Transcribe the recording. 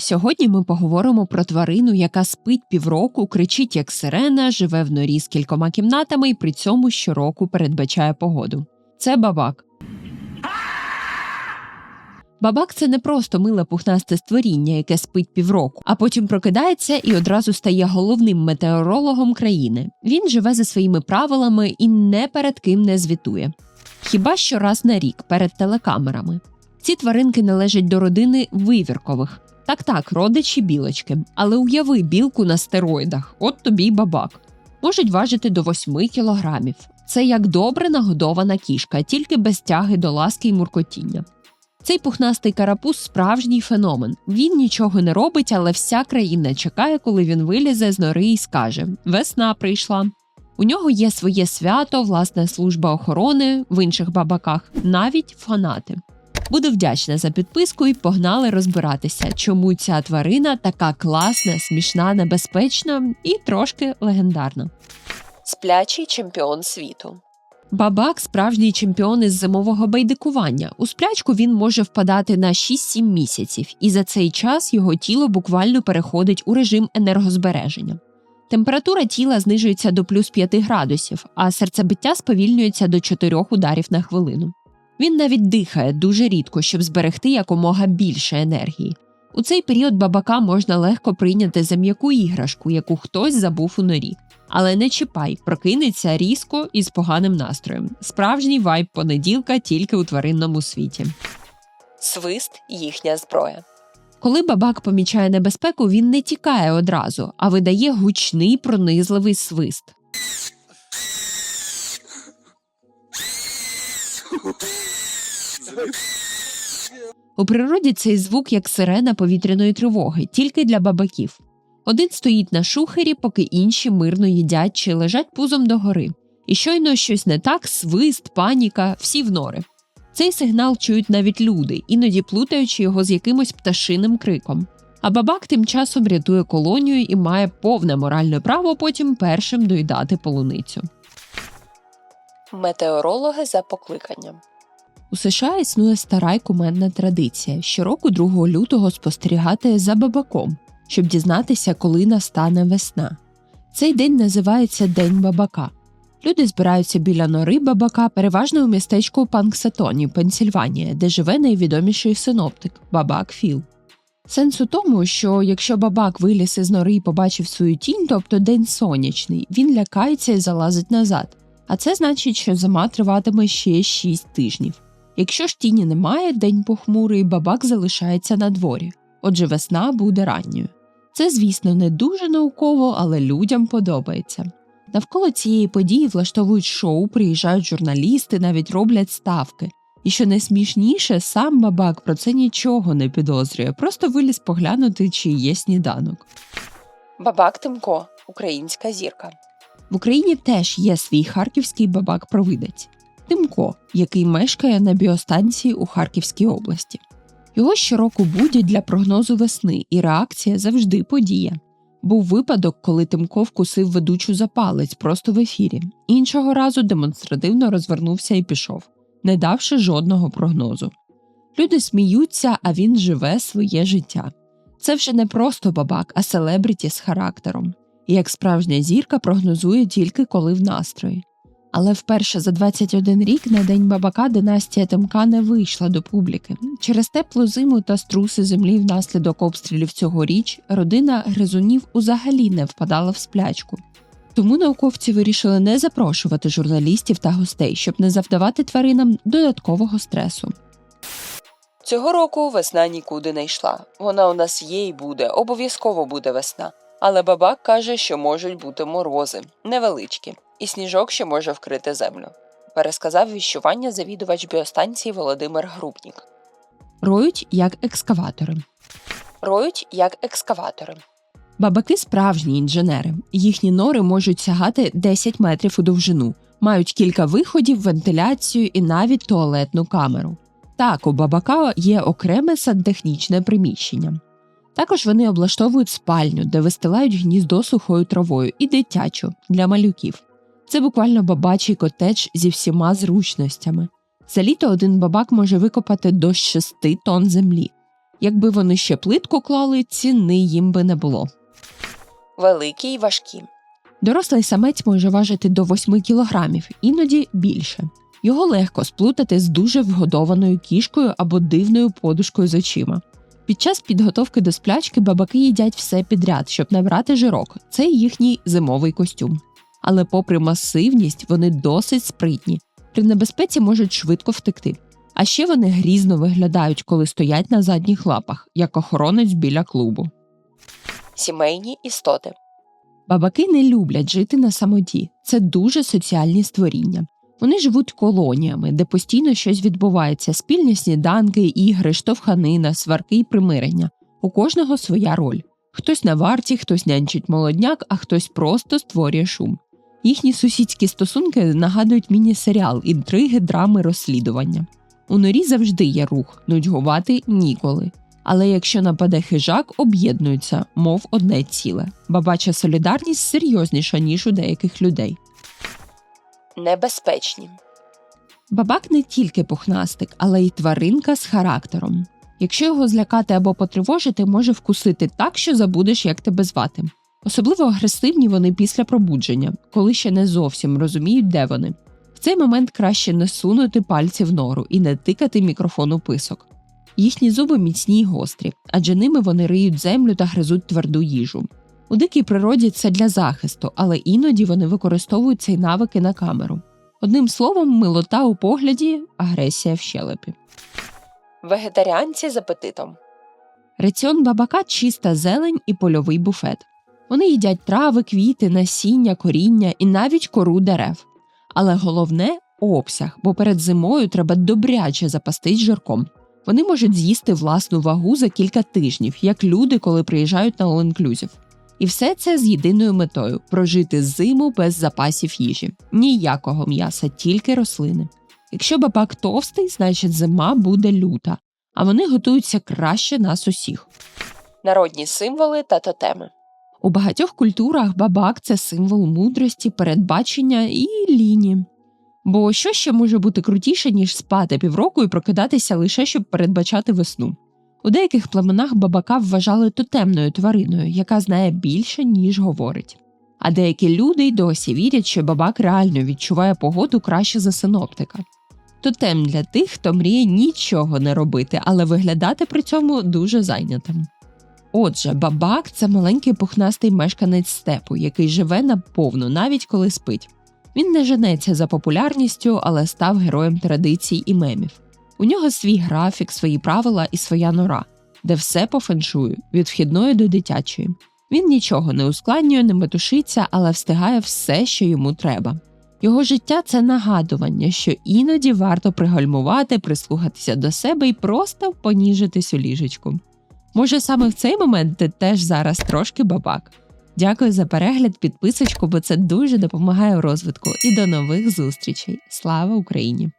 Сьогодні ми поговоримо про тварину, яка спить півроку, кричить як сирена, живе в норі з кількома кімнатами і при цьому щороку передбачає погоду. Це бабак. Бабак це не просто миле пухнасте створіння, яке спить півроку, а потім прокидається і одразу стає головним метеорологом країни. Він живе за своїми правилами і не перед ким не звітує. Хіба що раз на рік перед телекамерами. Ці тваринки належать до родини вивіркових. Так так, родичі білочки, але уяви білку на стероїдах, от тобі й бабак. Можуть важити до 8 кілограмів. Це як добре нагодована кішка, тільки без тяги до ласки й муркотіння. Цей пухнастий карапуз справжній феномен. Він нічого не робить, але вся країна чекає, коли він вилізе з нори і скаже: Весна прийшла. У нього є своє свято, власна служба охорони в інших бабаках, навіть фанати. Буду вдячна за підписку і погнали розбиратися, чому ця тварина така класна, смішна, небезпечна і трошки легендарна. Сплячий чемпіон світу. Бабак справжній чемпіон із зимового байдикування. У сплячку він може впадати на 6-7 місяців, і за цей час його тіло буквально переходить у режим енергозбереження. Температура тіла знижується до плюс 5 градусів, а серцебиття сповільнюється до 4 ударів на хвилину. Він навіть дихає дуже рідко, щоб зберегти якомога більше енергії. У цей період бабака можна легко прийняти за м'яку іграшку, яку хтось забув у норі. Але не чіпай, прокинеться різко і з поганим настроєм. Справжній вайб понеділка тільки у тваринному світі. Свист їхня зброя. Коли бабак помічає небезпеку, він не тікає одразу, а видає гучний пронизливий свист. У природі цей звук як сирена повітряної тривоги, тільки для бабаків. Один стоїть на шухері, поки інші мирно їдять чи лежать пузом догори. І щойно щось не так, свист, паніка, всі в нори. Цей сигнал чують навіть люди, іноді плутаючи його з якимось пташиним криком. А бабак тим часом рятує колонію і має повне моральне право потім першим доїдати полуницю. Метеорологи за покликанням. У США існує стара й кумедна традиція щороку 2 лютого спостерігати за бабаком, щоб дізнатися, коли настане весна. Цей день називається День бабака. Люди збираються біля нори бабака, переважно у містечку Панксатоні, Пенсільванія, де живе найвідоміший синоптик бабак Філ. Сенс у тому, що якщо бабак виліз із нори і побачив свою тінь, тобто день сонячний, він лякається і залазить назад. А це значить, що зима триватиме ще 6 тижнів. Якщо ж тіні немає, день похмурий, бабак залишається на дворі. Отже, весна буде ранньою. Це, звісно, не дуже науково, але людям подобається. Навколо цієї події влаштовують шоу, приїжджають журналісти, навіть роблять ставки. І що найсмішніше, сам бабак про це нічого не підозрює, просто виліз поглянути, чи є сніданок. Бабак Тимко, українська зірка. В Україні теж є свій харківський бабак-провидець Тимко, який мешкає на біостанції у Харківській області. Його щороку будять для прогнозу весни, і реакція завжди подія. Був випадок, коли Тимко вкусив ведучу за палець просто в ефірі. Іншого разу демонстративно розвернувся і пішов, не давши жодного прогнозу. Люди сміються, а він живе своє життя. Це вже не просто бабак, а селебріті з характером. І як справжня зірка прогнозує тільки коли в настрої. Але вперше за 21 рік на день бабака династія Тимка не вийшла до публіки. Через теплу зиму та струси землі внаслідок обстрілів цьогоріч родина гризунів узагалі не впадала в сплячку. Тому науковці вирішили не запрошувати журналістів та гостей, щоб не завдавати тваринам додаткового стресу. Цього року весна нікуди не йшла. Вона у нас є і буде, обов'язково буде весна. Але бабак каже, що можуть бути морози, невеличкі, і сніжок ще може вкрити землю. Пересказав віщування завідувач біостанції Володимир Грубнік. Роють як екскаватори. Роють як екскаватори. Бабаки справжні інженери. Їхні нори можуть сягати 10 метрів у довжину, мають кілька виходів, вентиляцію і навіть туалетну камеру. Так, у бабака є окреме сантехнічне приміщення. Також вони облаштовують спальню, де вистилають гніздо сухою травою, і дитячу для малюків. Це буквально бабачий котедж зі всіма зручностями. За літо один бабак може викопати до 6 тонн землі. Якби вони ще плитку клали, ціни їм би не було. Великі й важкі. Дорослий самець може важити до 8 кілограмів, іноді більше. Його легко сплутати з дуже вгодованою кішкою або дивною подушкою з очима. Під час підготовки до сплячки бабаки їдять все підряд, щоб набрати жирок. Це їхній зимовий костюм. Але, попри масивність, вони досить спритні. При небезпеці можуть швидко втекти. А ще вони грізно виглядають, коли стоять на задніх лапах, як охоронець біля клубу. Сімейні істоти. Бабаки не люблять жити на самоті. Це дуже соціальні створіння. Вони живуть колоніями, де постійно щось відбувається: спільні сніданки, ігри, штовханина, сварки і примирення. У кожного своя роль. Хтось на варті, хтось нянчить молодняк, а хтось просто створює шум. Їхні сусідські стосунки нагадують міні-серіал, інтриги, драми, розслідування. У норі завжди є рух, нудьгувати ніколи. Але якщо нападе хижак, об'єднуються, мов одне ціле. Бабача солідарність серйозніша, ніж у деяких людей. Небезпечні. Бабак не тільки пухнастик, але й тваринка з характером. Якщо його злякати або потривожити, може вкусити так, що забудеш, як тебе звати. Особливо агресивні вони після пробудження, коли ще не зовсім розуміють, де вони. В цей момент краще не сунути пальці в нору і не тикати мікрофон у писок. Їхні зуби міцні й гострі, адже ними вони риють землю та гризуть тверду їжу. У дикій природі це для захисту, але іноді вони використовують цей навик і на камеру. Одним словом, милота у погляді, агресія в щелепі. Вегетаріанці з апетитом. Раціон бабака чиста зелень і польовий буфет. Вони їдять трави, квіти, насіння, коріння і навіть кору дерев. Але головне обсяг, бо перед зимою треба добряче запастись жирком. Вони можуть з'їсти власну вагу за кілька тижнів, як люди, коли приїжджають на all-inclusive. І все це з єдиною метою прожити зиму без запасів їжі. Ніякого м'яса, тільки рослини. Якщо бабак товстий, значить зима буде люта, а вони готуються краще нас усіх. Народні символи та тотеми. У багатьох культурах бабак це символ мудрості, передбачення і ліні. Бо що ще може бути крутіше, ніж спати півроку і прокидатися лише щоб передбачати весну? У деяких племенах бабака вважали тотемною твариною, яка знає більше, ніж говорить. А деякі люди й досі вірять, що бабак реально відчуває погоду краще за синоптика. Тотем для тих, хто мріє нічого не робити, але виглядати при цьому дуже зайнятим. Отже, бабак це маленький пухнастий мешканець степу, який живе наповну, навіть коли спить. Він не женеться за популярністю, але став героєм традицій і мемів. У нього свій графік, свої правила і своя нора, де все по феншую, від вхідної до дитячої. Він нічого не ускладнює, не метушиться, але встигає все, що йому треба. Його життя це нагадування, що іноді варто пригальмувати, прислухатися до себе і просто поніжитись у ліжечку. Може, саме в цей момент ти теж зараз трошки бабак. Дякую за перегляд, підписочку, бо це дуже допомагає у розвитку. І до нових зустрічей. Слава Україні!